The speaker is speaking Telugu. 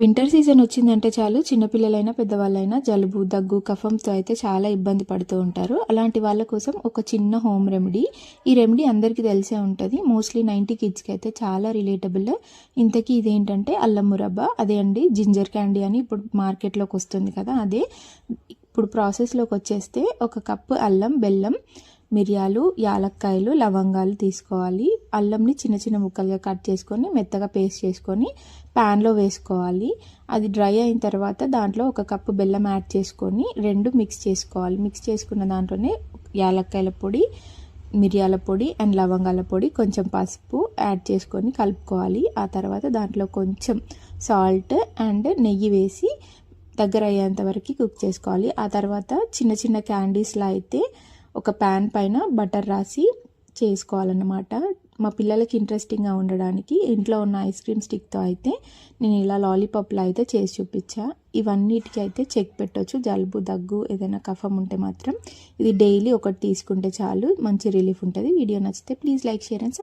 వింటర్ సీజన్ వచ్చిందంటే చాలు. చిన్నపిల్లలైనా పెద్దవాళ్ళైనా జలుబు దగ్గు కఫంతో అయితే చాలా ఇబ్బంది పడుతూ ఉంటారు. అలాంటి వాళ్ళ కోసం ఒక చిన్న హోమ్ రెమెడీ. ఈ రెమెడీ అందరికీ తెలిసే ఉంటుంది. మోస్ట్లీ నైంటీ కిడ్స్కి అయితే చాలా రిలేటబుల్. ఇంతకీ ఇదేంటంటే అల్లం మురబ్బ అదే అండి జింజర్ క్యాండీ అని ఇప్పుడు మార్కెట్లోకి వస్తుంది కదా అదే. ఇప్పుడు ప్రాసెస్లోకి వచ్చేస్తే ఒక కప్పు అల్లం బెల్లం మిరియాలు యాలక్కాయలు లవంగాలు తీసుకోవాలి. అల్లంని చిన్న చిన్న ముక్కలుగా కట్ చేసుకొని మెత్తగా పేస్ట్ చేసుకొని ప్యాన్లో వేసుకోవాలి. అది డ్రై అయిన తర్వాత దాంట్లో ఒక కప్పు బెల్లం యాడ్ చేసుకొని రెండు మిక్స్ చేసుకోవాలి. మిక్స్ చేసుకున్న దాంట్లోనే యాలక్కాయల పొడి మిరియాల పొడి అండ్ లవంగాల పొడి కొంచెం పసుపు యాడ్ చేసుకొని కలుపుకోవాలి. ఆ తర్వాత దాంట్లో కొంచెం సాల్ట్ అండ్ నెయ్యి వేసి దగ్గర అయ్యేంత వరకు కుక్ చేసుకోవాలి. ఆ తర్వాత చిన్న చిన్న క్యాండీస్లో అయితే ఒక ప్యాన్ పైన బటర్ రాసి చేసుకోవాలన్నమాట. మా పిల్లలకి ఇంట్రెస్టింగ్గా ఉండడానికి ఇంట్లో ఉన్న ఐస్ క్రీమ్ స్టిక్తో అయితే నేను ఇలా లాలీపాప్లో అయితే చేసి చూపించా. ఇవన్నిటికీ అయితే చెక్ పెట్టవచ్చు జలుబు దగ్గు ఏదైనా కఫం ఉంటే మాత్రం ఇది డైలీ ఒకటి తీసుకుంటే చాలు. మంచి రిలీఫ్ ఉంటుంది. వీడియో నచ్చితే ప్లీజ్ లైక్ షేర్ అండ్